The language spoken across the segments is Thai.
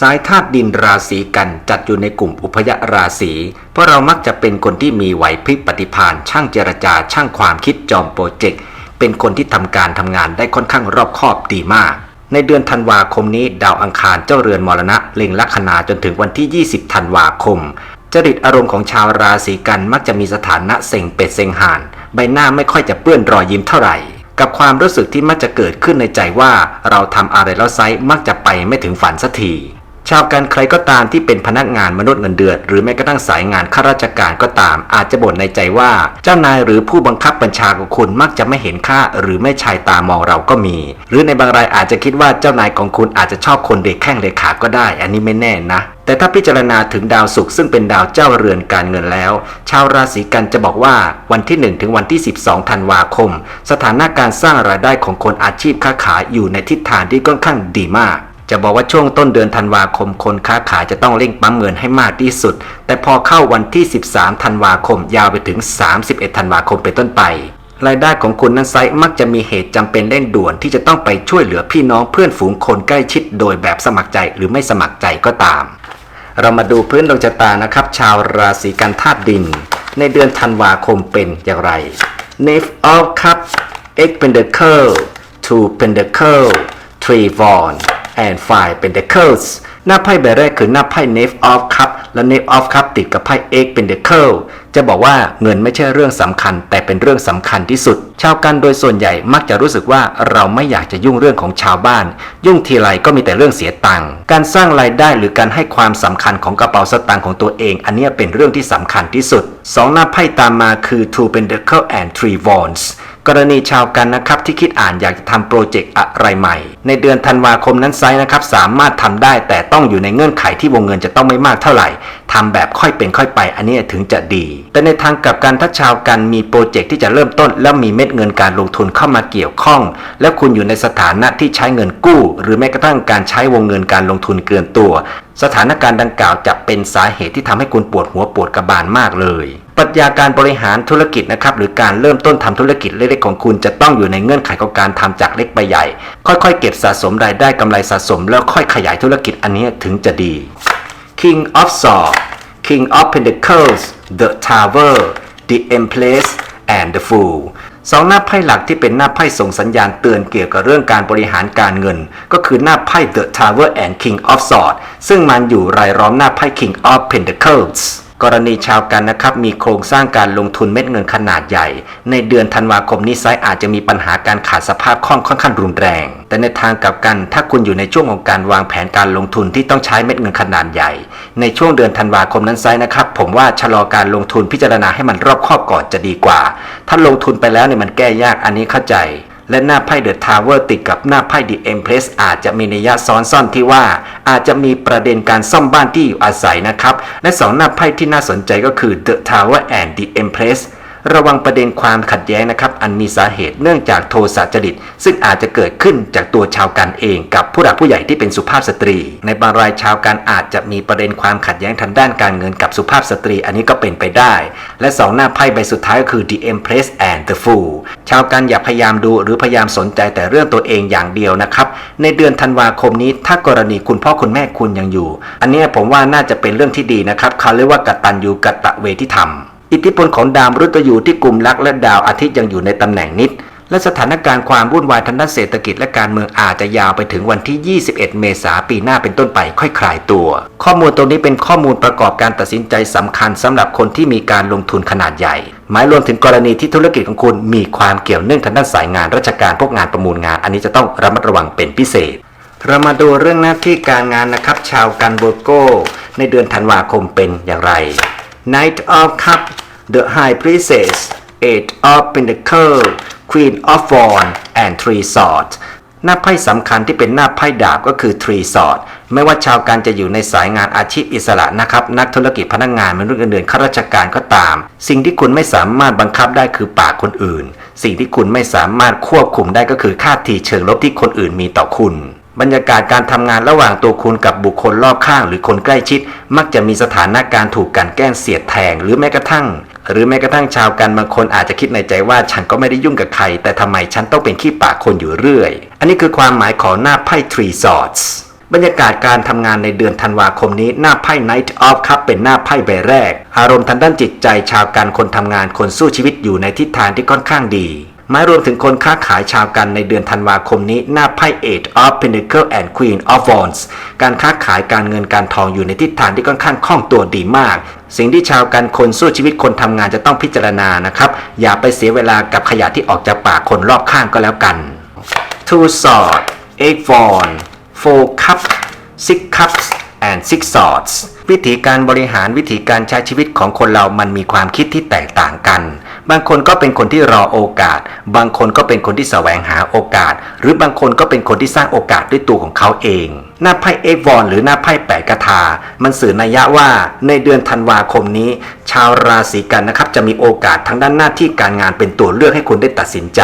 สายธาตุดินราศีกันจัดอยู่ในกลุ่มอุพยราศีเพราะเรามักจะเป็นคนที่มีไหวพริบปฏิภาณช่างเจรจาช่างความคิดจอมโปรเจกต์เป็นคนที่ทำการทำงานได้ค่อนข้างรอบคอบดีมาก ในเดือนธันวาคมนี้ดาวอังคารเจ้าเรือนมรณะเล็งลัคนาจนถึงวันที่ 20 ธันวาคม จริตอารมณ์ของชาวราศีกันมักจะมีสถานะเซ็งเป็ดเซ็งห่าน ใบหน้าไม่ค่อยจะเปื้อนรอยยิ้มเท่าไหร่กับความรู้สึกที่มักจะเกิดขึ้นในใจว่า เราทำอะไรแล้วไซส์มักจะไปไม่ถึงฝันสักที ชาวกันใครก็ตามที่เป็นพนักงานมนุษย์เงินเดือนหรือแม้กระทั่งสายงานข้าราชการก็ตาม อาจจะบ่นในใจว่า เจ้านายหรือผู้บังคับบัญชาของคุณมักจะไม่เห็นค่าหรือไม่ชายตามองเราก็มี หรือในบางรายอาจจะคิดว่าเจ้านายของคุณอาจจะชอบคนเด็กแข้งเลขาก็ได้ อันนี้ไม่แน่นะแต่ถ้าพิจารณาถึงดาวศุกร์ซึ่งเป็นดาวเจ้าเรือนการเงินแล้ว ชาวราศีกันจะบอกว่าวันที่ 1 ถึงวันที่ 12 ธันวาคม สถานะการสร้างรายได้ของคนอาชีพค้าขายอยู่ในทิศทางที่ค่อนข้างดีมาก จะบอกว่าช่วงต้นเดือนธันวาคมคนค้าขายจะต้องเร่งปั๊มเงินให้มากที่สุด แต่พอเข้าวันที่ 13 ธันวาคม ยาวไปถึง 31 ธันวาคมเป็นต้นไป รายได้ของคุณนั้นไซมักจะมีเหตุจำเป็นเร่งด่วนที่จะต้องไปช่วยเหลือพี่น้องเพื่อนฝูงคนใกล้ชิดโดยแบบสมัครใจหรือไม่สมัครใจก็ตาม เรามาดูพื้นดวงชะตานะครับ ชาวราศีกันธาตุดิน ในเดือนธันวาคมเป็นอย่างไร n a v e of Cups Eight Pentacle Two Pentacle Three Wands and Five Pentacles หน้าไพ่ใบแรกคือหน้าไพ่ Knave of Cup และ Knave of Cup ติดกับไพ่ Eight Pentacle จะบอกว่าเงินไม่ใช่เรื่องสำคัญ แต่เป็นเรื่องสำคัญที่สุด ชาวกันโดยส่วนใหญ่มักจะรู้สึกว่าเราไม่อยากจะยุ่งเรื่องของชาวบ้าน ยุ่งทีไรก็มีแต่เรื่องเสียตังค์การสร้างรายได้หรือการให้ความสำคัญของกระเป๋าสตางค์ของตัวเอง อันนี้เป็นเรื่องที่สำคัญที่สุดสองหน้าไพ่ตามมาคือ Two Pentacle and Three Wands กรณีชาวกันนะครับที่คิดอ่านอยากจะทำโปรเจกต์อะไรใหม่ ในเดือนธันวาคมนั้นไซส์นะครับสามารถทำได้แต่ต้องอยู่ในเงื่อนไขที่วงเงินจะต้องไม่มากเท่าไหร่ทำแบบค่อยเป็นค่อยไป อันนี้ถึงจะดี แต่ในทางกลับกันถ้าชาวกันมีโปรเจกต์ที่จะเริ่มต้น แล้วมีเม็ดเงินการลงทุนเข้ามาเกี่ยวข้อง แล้วคุณอยู่ในสถานะที่ใช้เงินกู้ หรือแม้กระทั่งการใช้วงเงินการลงทุนเกินตัว สถานการณ์ดังกล่าวจะเป็นสาเหตุที่ทำให้คุณปวดหัวปวดกระบาลมากเลย ปรัชญาการบริหารธุรกิจนะครับหรือการเริ่มต้นทำธุรกิจเล็กๆของคุณจะต้องอยู่ในเงื่อนไขของการทำจากเล็กไปใหญ่ ค่อยๆ เก็บสะสมรายได้กำไรสะสม แล้วค่อยขยายธุรกิจอันนี้ถึงจะดี King of Swords King of Pentacles The Tower The Empress and the Fool สองหน้าไพ่หลักที่เป็นหน้าไพ่ส่งสัญญาณเตือนเกี่ยวกับเรื่องการบริหารการเงิน ก็คือหน้าไพ่ The Tower and King of Swords ซึ่งมันอยู่รายล้อมหน้าไพ่ King of Pentacles กรณีชาวกันนะครับมีโครงสร้างการลงทุนเม็ดเงินขนาดใหญ่ ในเดือนธันวาคมนี้ไซอาจจะมีปัญหาการขาดสภาพคล่องค่อนข้างรุนแรง แต่ในทางกลับกันถ้าคุณอยู่ในช่วงของการวางแผนการลงทุนที่ต้องใช้เม็ดเงินขนาดใหญ่ ในช่วงเดือนธันวาคมนั้นไซนะครับผมว่าชะลอการลงทุนพิจารณาให้มันรอบคอบก่อนจะดีกว่า ถ้าลงทุนไปแล้วเนี่ยมันแก้ยากอันนี้เข้าใจ และหน้าไพ่เดอะทาวเวอร์ติดกับหน้าไพ่ดีเอ็มเพรสอาจจะมีนัยยะซ้อนซ่อนที่ว่า อาจจะมีประเด็นการซ่อมบ้านที่อยู่อาศัยนะครับ และสองหน้าไพ่ที่น่าสนใจก็คือ The Tower and the Empress ร ระวังประเด็นความขัดแย้งนะครับ อันมีสาเหตุเนื่องจากโทสะจริต ซึ่งอาจจะเกิดขึ้นจากตัวชาวกันเองกับผู้หลักผู้ใหญ่ที่เป็นสุภาพสตรี ในบางรายชาวกันอาจจะมีประเด็นความขัดแย้งทางด้านการเงินกับสุภาพสตรี อันนี้ก็เป็นไปได้ และสองหน้าไพ่ใบสุดท้ายก็คือ The Empress and the Fool ชาวกันอย่าพยายามดูหรือพยายามสนใจแต่เรื่องตัวเองอย่างเดียวนะครับในเดือนธันวาคมนี้ถ้ากรณีคุณพ่อคุณแม่คุณยังอยู่ อันนี้ผมว่าน่าจะเป็นเรื่องที่ดีนะครับเขาเรียกว่ากตัญญูกตะเวทิธรรม อิทธิพลของดาวมฤตยูที่กลุ่มลักและดาวอาทิตย์ยังอยู่ในตำแหน่งนิด และสถานการณ์ความวุ่นวายทางด้านเศรษฐกิจและการเมืองอาจจะยาวไปถึงวันที่ 21 เมษายนปีหน้าเป็นต้นไปค่อยคลายตัว ข้อมูลตรงนี้เป็นข้อมูลประกอบการตัดสินใจสำคัญสำหรับคนที่มีการลงทุนขนาดใหญ่ หมายรวมถึงกรณีที่ธุรกิจของคุณมีความเกี่ยวเนื่องทางด้านสายงานราชการพวกงานประมูลงาน อันนี้จะต้องระมัดระวังเป็นพิเศษเรามาดูเรื่องหน้าที่การงานนะครับ ชาวกันโบโก้ ในเดือนธันวาคมเป็นอย่างไร night of Cup The High Priestess Eight of Pentacles Queen of Wands and Three Swords หน้าไพ่สำคัญที่เป็นหน้าไพ่ดาบก็คือ Three Swords ไม่ว่าชาวการจะอยู่ในสายงานอาชีพอิสระนะครับ นักธุรกิจพนักงานมนุษย์เงินเดือนข้าราชการก็ตาม สิ่งที่คุณไม่สามารถบังคับได้คือปากคนอื่น สิ่งที่คุณไม่สามารถควบคุมได้ก็คือค่าทีเชิงลบที่คนอื่นมีต่อคุณบรรยากาศการทำงานระหว่างตัวคุณกับบุคคลรอบข้างหรือคนใกล้ชิด มักจะมีสถานการณ์ถูกกันแกล้งเสียดแทงหรือแม้กระทั่ง หรือแม้กระทั่งชาวกันบางคนอาจจะคิดในใจว่าฉันก็ไม่ได้ยุ่งกับใคร แต่ทำไมฉันต้องเป็นขี้ปากคนอยู่เรื่อย อันนี้คือความหมายของหน้าไพ่ Three Swords บรรยากาศการทำงานในเดือนธันวาคมนี้หน้าไพ่ Night of ครับเป็นหน้าไพ่ใบแรก อารมณ์ทางด้านจิตใจชาวการคนทำงานคนสู้ชีวิตอยู่ในทิศทางที่ค่อนข้างดีหมายรวมถึงคนค้าขายชาวกันในเดือนธันวาคมนี้หน้าไพ่ Eight of Pentacle and Queen of Wands การค้าขายการเงินการทองอยู่ในทิศทางที่ค่อนข้างคล่องตัวดีมาก สิ่งที่ชาวกันคนสู้ชีวิตคนทำงานจะต้องพิจารณานะครับ อย่าไปเสียเวลากับขยะที่ออกจากปากคนรอบข้างก็แล้วกัน Two Swords Eight Wands Four Cups Six Cups and Six Swords วิธีการบริหารวิธีการใช้ชีวิต ของคนเรามันมีความคิดที่แตกต่างกัน บางคนก็เป็นคนที่รอโอกาส บางคนก็เป็นคนที่แสวงหาโอกาส หรือบางคนก็เป็นคนที่สร้างโอกาสด้วยตัวของเขาเอง หน้าไพ่เอฟวอนหรือหน้าไพ่แปดกถามันสื่อนัยยะว่าในเดือนธันวาคมนี้ ชาวราศีกันนะครับจะมีโอกาสทางด้านหน้าที่การงานเป็นตัวเลือกให้คุณได้ตัดสินใจ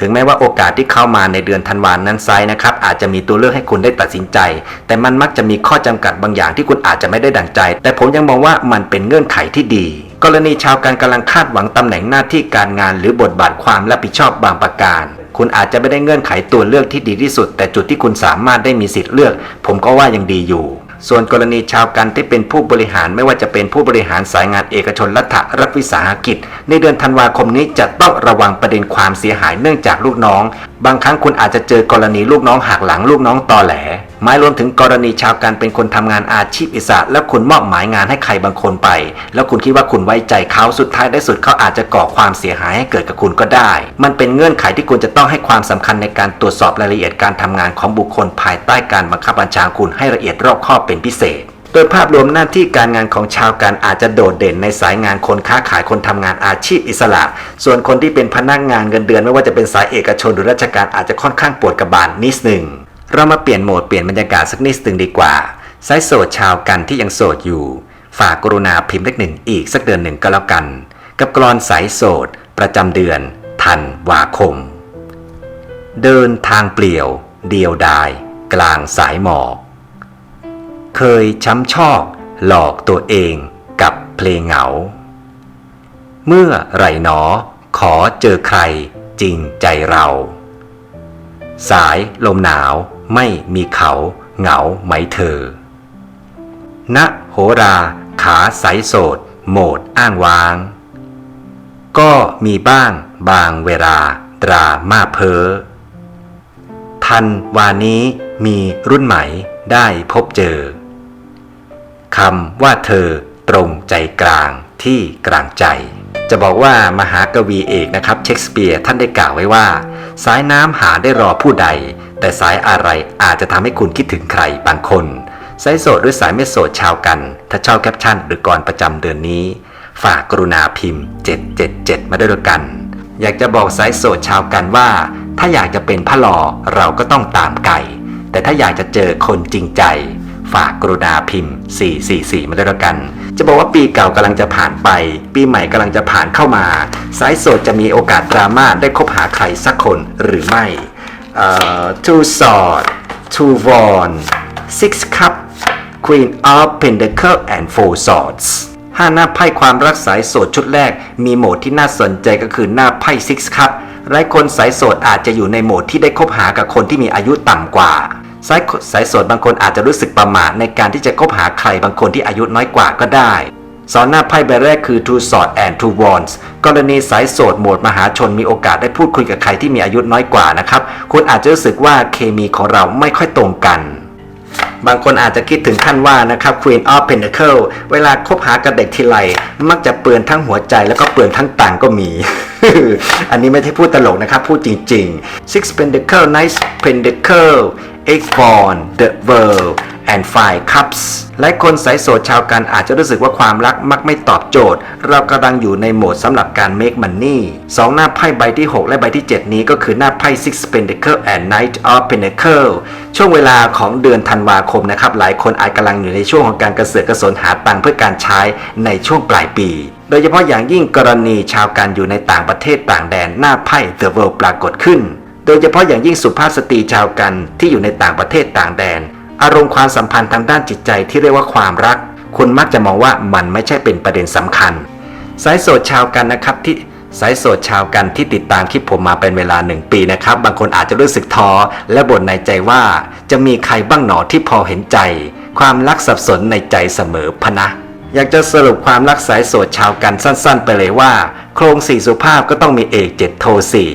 ถึงแม้ว่าโอกาสที่เข้ามาในเดือนธันวานั้นไซนะครับอาจจะมีตัวเลือกให้คุณได้ตัดสินใจ แต่มันมักจะมีข้อจำกัดบางอย่างที่คุณอาจจะไม่ได้ดังใจ แต่ผมยังมองว่ามันเป็นเงื่อนไขที่ดี กรณีชาวการกำลังคาดหวังตำแหน่งหน้าที่การงาน หรือบทบาทความรับผิดชอบบางประการ คุณอาจจะไม่ได้เงื่อนไขตัวเลือกที่ดีที่สุด แต่จุดที่คุณสามารถได้มีสิทธิ์เลือก ผมก็ว่ายังดีอยู่ ส่วนกรณีชาวกันที่เป็นผู้บริหารไม่ว่าจะเป็นผู้บริหารสายงานเอกชนรัฐรัฐวิสาหกิจ ในเดือนธันวาคมนี้จะต้องระวังประเด็นความเสียหายเนื่องจากลูกน้อง บางครั้งคุณอาจจะเจอกรณีลูกน้องหักหลังลูกน้องตอแหล หมายรวมถึงกรณีชาวกันเป็นคนทำงานอาชีพอิสระแล้วคุณมอบหมายงานให้ใครบางคนไป แล้วคุณคิดว่าคุณไว้ใจเขาสุดท้ายได้สุดเขาอาจจะก่อความเสียหายให้เกิดกับคุณก็ได้ มันเป็นเงื่อนไขที่คุณจะต้องให้ความสำคัญในการตรวจสอบรายละเอียดการทำงานของบุคคลภายใต้การบังคับบัญชาคุณให้ละเอียดรอบคอบเป็นพิเศษโดยภาพรวมหน้าที่การงานของชาวการอาจจะโดดเด่นในสายงานคนค้าขายคนทำงานอาชีพอิสระ ส่วนคนที่เป็นพนักงานเงินเดือนไม่ว่าจะเป็นสายเอกชนหรือราชการอาจจะค่อนข้างปวดกระบาลนิดหนึ่ง เรามาเปลี่ยนโหมดเปลี่ยนบรรยากาศสักนิดหนึ่งดีกว่าสายโสดชาวกันที่ยังโสดอยู่ ฝากกรุณาพิมพ์เลขหนึ่งอีกสักเดือนหนึ่งก็แล้วกัน กับกรอนสายโสด ประจำเดือนธันวาคม เดินทางเปลี่ยว เดียวดาย กลางสายหมอก เคยช้ำชอกหลอกตัวเองกับเพลงเหงา เมื่อไรหนอ ขอเจอใครจริงใจเรา สายลมหนาว ไม่มีเขาเหงาไหมเธอ ณโหราขาใสโสดโหมดอ้างว้าง ก็มีบ้างบางเวลาดราม่าเพอทันวานี้มีรุ่นใหม่ได้พบเจอคำว่าเธอตรงใจกลางที่กลางใจ จะบอกว่ามหากวีเอกนะครับเชคสเปียร์ท่านได้กล่าวไว้ว่า สายน้ำหาได้รอผู้ใด แต่สายอะไรอาจจะทำให้คุณคิดถึงใครบางคนสายโสดหรือสายไม่โสดชาวกัน ถ้าชอบแคปชั่นหรือกรประจำเดือนนี้ ฝากกรุณาพิมพ์ 777 มาด้วยกัน อยากจะบอกสายโสดชาวกันว่า ถ้าอยากจะเป็นพระหลอเราก็ต้องตามไก่ แต่ถ้าอยากจะเจอคนจริงใจ ฝากกรุณาพิมพ์ 444 มาด้วยกัน จะบอกว่าปีเก่ากำลังจะผ่านไป ปีใหม่กำลังจะผ่านเข้ามา สายโสดจะมีโอกาสดราม่าได้คบหาใครสักคนหรือไม่ two sword two wand six cup queen of pentacle and four swords ห้าหน้าไพ่ความรักสายโสดชุดแรก มีโหมดที่น่าสนใจก็คือหน้าไพ่ six cup หลายคนสายโสดอาจจะอยู่ในโหมดที่ได้คบหากับคนที่มีอายุต่ำกว่า สายสายโสดบางคนอาจจะรู้สึกประมาทในการที่จะคบหาใครบางคนที่อายุน้อยกว่าก็ได้ สอนหน้าไพ่ใบแรกคือ two swords and two wands กรณีสายโสดโหมดมหาชนมีโอกาสได้พูดคุยกับใครที่มีอายุน้อยกว่านะครับ คุณอาจจะรู้สึกว่าเคมีของเราไม่ค่อยตรงกันบางคนอาจจะคิดถึงขั้นว่านะครับ Queen of Pentacle เวลาคบหากับเด็กทีไรมักจะเปลือนทั้งหัวใจแล้วก็เปลือนทั้งตังก็มี อันนี้ไม่ใช่พูดตลกนะครับ พูดจริง ๆ Six Pentacle Nice Pentacle Eight Pawn The World and Five Cups หลายคนสายโสดชาวกันอาจจะรู้สึกว่าความรักมักไม่ตอบโจทย์ เรากำลังอยู่ในโหมดสำหรับการ make money สองหน้าไพ่ใบที่ 6 และใบที่ 7 นี้ก็คือหน้าไพ่ Six Pentacle and Knight of Pentacle ช่วงเวลาของเดือนธันวาคมนะครับ หลายคนอาจกำลังอยู่ในช่วงของการกระเสือกกระสนหาตังเพื่อการใช้ในช่วงปลายปีโดยเฉพาะอย่างยิ่งกรณีชาวกันอยู่ในต่างประเทศต่างแดนหน้าไพ่ The World ปรากฏขึ้น โดยเฉพาะอย่างยิ่งสุภาพสตรีชาวกันที่อยู่ในต่างประเทศต่างแดน อารมณ์ความสัมพันธ์ทางด้านจิตใจที่เรียกว่าความรัก คุณมักจะมองว่ามันไม่ใช่เป็นประเด็นสำคัญ สายโสดชาวกันนะครับที่สายโสดชาวกันที่ติดตามคลิปผมมาเป็นเวลาหนึ่งปีนะครับ บางคนอาจจะรู้สึกท้อและบ่นในใจว่า จะมีใครบ้างหนอที่พอเห็นใจ ความรักสับสนในใจเสมอพนะ อยากจะสรุปความรักสายโสดชาวกันสั้น ๆ ไปเลยว่า โครงสี่สุภาพก็ต้องมีเอกเจ็ดโทสี่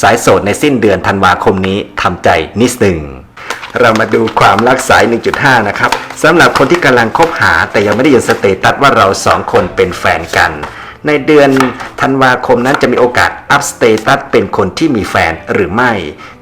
สายโสดในสิ้นเดือนธันวาคมนี้ทำใจนิดหนึ่ง เรามาดูความรักสาย 1.5 นะครับสำหรับคนที่กำลังคบหาแต่ยังไม่ได้ยืนสเตตัสว่าเราสองคนเป็นแฟนกัน ในเดือนธันวาคมนั้นจะมีโอกาสอัพสเตตัสเป็นคนที่มีแฟนหรือไม่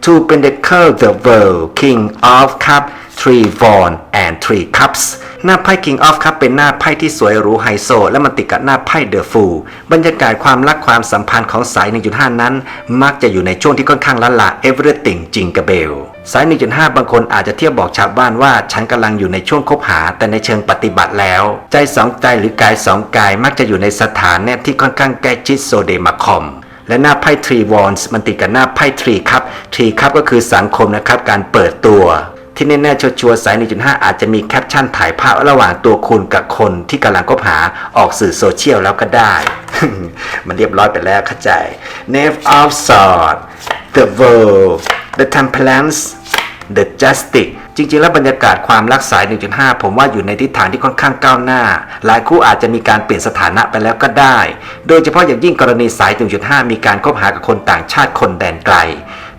To Pentacle the World King of Cup Three v o n and Three Cups หน้าไพ่ King of Cup เป็นหน้าไพ่ที่สวยหรูไฮโซ และมันติดกับหน้าไพ่ The Fool บรรยากาศความรักความสัมพันธ์ของสาย 1.5 นั้น มักจะอยู่ในช่วงที่ค่อนข้างละละ everything จริงกระเบล สาย1.5 บางคนอาจจะเที่ยวบอกชาวบ้านว่าฉันกำลังอยู่ในช่วงคบหา แต่ในเชิงปฏิบัติแล้ว ใจสองใจหรือกายสองกายมักจะอยู่ในสถานแนบที่ค่อนข้างใกล้ชิดโซเดมาคอมและหน้าไพ่ทรีวอนส์มันติดกับหน้าไพ่ทรีครับทรีครับก็คือสังคมนะครับการเปิดตัว ที่แน่ๆชัวร์ๆสาย 1.5 อาจจะมีแคปชั่นถ่ายภาพระหว่างตัวคุณกับคนที่กำลังคบหาออกสื่อโซเชียลแล้วก็ได้ มันเรียบร้อยไปแล้วเข้าใจ n a v e of Swords The World The Temperance The Justice จริงๆ แล้วบรรยากาศความรักสาย 1.5 ผมว่าอยู่ในทิศทางที่ค่อนข้างก้าวหน้า หลายคู่อาจจะมีการเปลี่ยนสถานะไปแล้วก็ได้ โดยเฉพาะอย่างยิ่งกรณีสาย 1.5 มีการคบหากับคนต่างชาติคนแดนไกล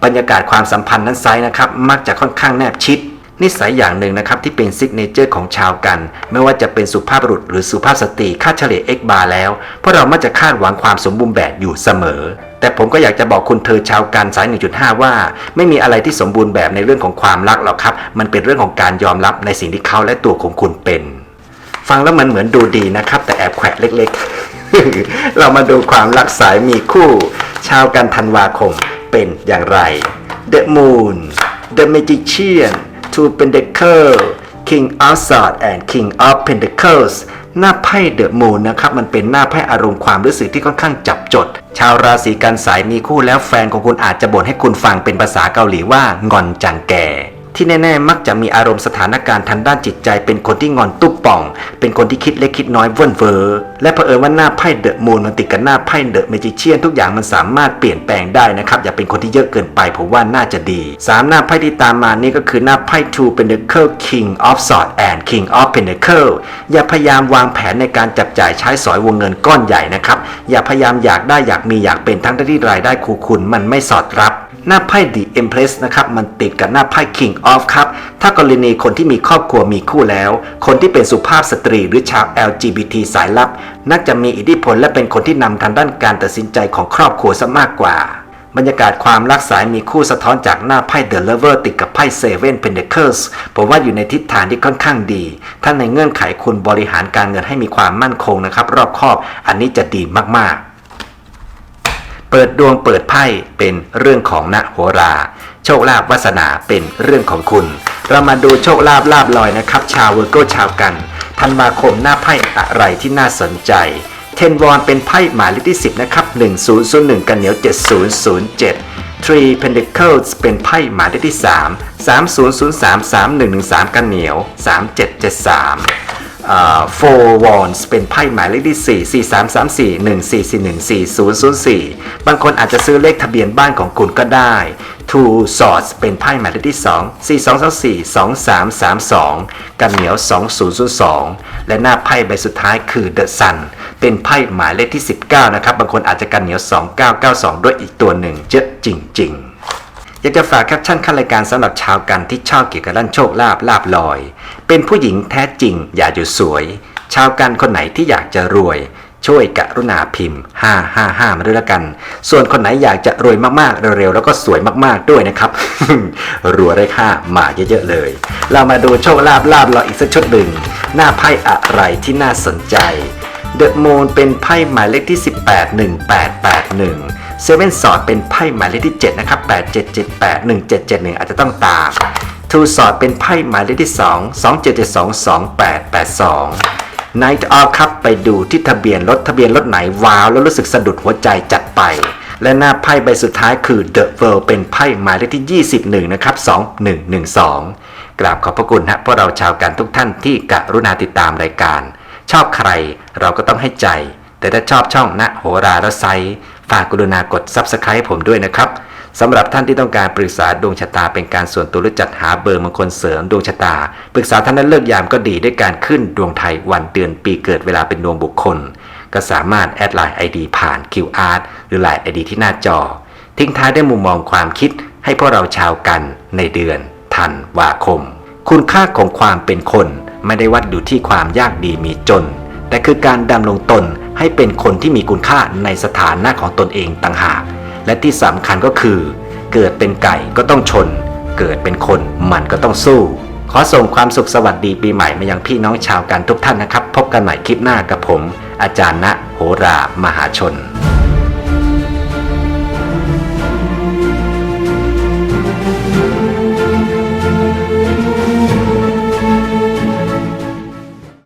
บรรยากาศความสัมพันธ์นั้นไซส์นะครับ มักจะค่อนข้างแนบชิดนิสัยอย่างหนึ่งนะครับที่เป็นซิกเนเจอร์ของชาวกัน ไม่ว่าจะเป็นสุภาพบุรุษหรือสุภาพสตรีค่าเฉลี่ย X bar แล้วเพราะเรามักจะคาดหวังความสมบูรณ์แบบอยู่เสมอ แต่ผมก็อยากจะบอกคุณเธอชาวกันสาย 1.5 ว่า ไม่มีอะไรที่สมบูรณ์แบบในเรื่องของความรักหรอกครับ มันเป็นเรื่องของการยอมรับในสิ่งที่เขาและตัวของคุณเป็น ฟังแล้วมันเหมือนดูดีนะครับ แต่แอบแขวะเล็กๆ เรามาดูความรักสายมีคู่ ชาวกันธันวาคมเป็นอย่างไร The Moon The Magician Two Pentacles King of Swords and King of Pentacles หน้าไพ่เดอะมูนนะครับมันเป็นหน้าไพ่อารมณ์ความรู้สึกที่ค่อนข้างจับจด ชาวราศีกันสายมีคู่แล้วแฟนของคุณอาจจะบ่นให้คุณฟังเป็นภาษาเกาหลีว่างอนจังแก ที่แน่ๆ มักจะมีอารมณ์สถานการณ์ทางด้านจิตใจ เป็นคนที่งอนตุ๊บป่อง เป็นคนที่คิดเล็กคิดน้อยเว่นเวอและเผอิญว่าหน้าไพ่เดอะมูนมันติดกับหน้าไพ่เดอะเมจิเชียนทุกอย่างมันสามารถเปลี่ยนแปลงได้นะครับอย่าเป็นคนที่เยอะเกินไปผมว่าน่าจะดีสามหน้าไพ่ที่ตามมานี่ก็คือหน้าไพ่ Two Pentacle King of Swords and King of Pentacle อย่าพยายามวางแผนในการจับจ่ายใช้สอยวงเงินก้อนใหญ่นะครับอย่าพยายามอยากได้อยากมีอยากเป็นทั้งที่รายได้คูคุณมันไม่สอดรับ หน้าไพ่ The Empress นะครับมันติดกับหน้าไพ่ King of ครับถ้ากรณีคนที่มีครอบครัวมีคู่แล้ว คนที่เป็นสุภาพสตรีหรือชาว LGBT สายลับนักจะมีอิทธิพลและเป็นคนที่นำทางด้านการตัดสินใจของครอบครัวซะมากกว่า บรรยากาศความรักสายมีคู่สะท้อนจากหน้าไพ่ The Lover ติดกับไพ่ Seven Pentacles ผมว่าอยู่ในทิศทางที่ค่อนข้างดี ถ้าในเงื่อนไขคุณบริหารการเงินให้มีความมั่นคงนะครับ รอบคอบอันนี้จะดีมากๆ เปิดดวงเปิดไพ่เป็นเรื่องของณโหรา โชคลาภวาสนาเป็นเรื่องของคุณ เรามาดูโชคลาภลาบลอยนะครับ ชาวเวอร์โกชาวกันธันวาคมหน้าไพ่อะไรที่น่าสนใจ เทนวอนเป็นไพ่หมายเลขที่ 10 นะครับ 1001 กันเหนียว 7007 Three Pentacles เป็นไพ่หมายเลขที่ 3 3003 3113 กันเหนียว 3773 โฟวอนเป็นไพ่หมายเลขที่ 4 4 3 3 4 1 4 4 1 4 0 0 4 บางคนอาจจะซื้อเลขทะเบียนบ้านของคุณก็ได้ Two Swords เป็นไพ่หมายเลขที่ 2 4 2 2 4 2 3 3 2 กันเหนียว 2002 และหน้าไพ่ใบสุดท้ายคือ The Sun เป็นไพ่หมายเลขที่ 19 นะครับ บางคนอาจจะกันเหนียว 2992 ด้วยอีกตัวหนึ่งเยอะจริง ๆ อยากจะฝากแคปชั่นขั้นรายการสำหรับชาวกันที่ชอบเกี่ยวกับด้านโชคลาภลาบลอย เป็นผู้หญิงแท้จริงอย่าหยุดสวย ชาวกันคนไหนที่อยากจะรวย ช่วยกรุณาพิมพ์ 555 มาด้วยละกัน ส่วนคนไหนอยากจะรวยมากๆเร็วๆแล้วก็สวยมากๆด้วยนะครับ รัวได้ค่ามาเยอะๆเลย เรามาดูโชคลาภลาบลอยอีกสักชุดหนึ่งหน้าไพ่อะไรที่น่าสนใจเดอะมูนเป็นไพ่หมายเลขที่ 181881 เซเว่นสอดเป็นไพ่หมายเลขที่ 7 นะครับ 8778 1771 อาจจะต้องตามทูสอดเป็นไพ่หมายเลขที่ 2 27722882 Night of ครับไปดูที่ทะเบียนรถทะเบียนรถไหนว้าว แล้วรู้สึกสะดุดหัวใจจัดไป และหน้าไพ่ใบสุดท้ายคือ The World เป็นไพ่หมายเลขที่ 21 นะครับ 2112 กราบขอบพระคุณฮะพวกเราชาวกันทุกท่านที่กรุณาติดตามรายการ ชอบใครเราก็ต้องให้ใจ แต่ถ้าชอบช่องณโหราและไซ ฝากกรุณากด Subscribe ผมด้วยนะครับสำหรับท่านที่ต้องการปรึกษาดวงชะตาเป็นการส่วนตัวหรือจัดหาเบอร์มงคลเสริมดวงชะตา ปรึกษาท่านนั้นเลิกยามก็ดีด้วยการขึ้นดวงไทยวันเดือนปีเกิดเวลาเป็นดวงบุคคล ก็สามารถแอดไลน์ ID ผ่าน QR หรือไลน์ ID ที่หน้าจอ ทิ้งท้ายด้วยมุมมองความคิดให้พวกเราชาวกันในเดือนธันวาคม คุณค่าของความเป็นคน ไม่ได้วัดอยู่ที่ความยากดีมีจน แต่คือการดำรงตน ให้เป็นคนที่มีคุณค่าในสถานะของตนเองต่างหาก และที่สำคัญก็คือ เกิดเป็นไก่ก็ต้องชน เกิดเป็นคนมันก็ต้องสู้ ขอส่งความสุขสวัสดีปีใหม่มายังพี่น้องชาวกันทุกท่านนะครับ พบกันใหม่คลิปหน้ากับผม อาจารย์ณโหรามหาชน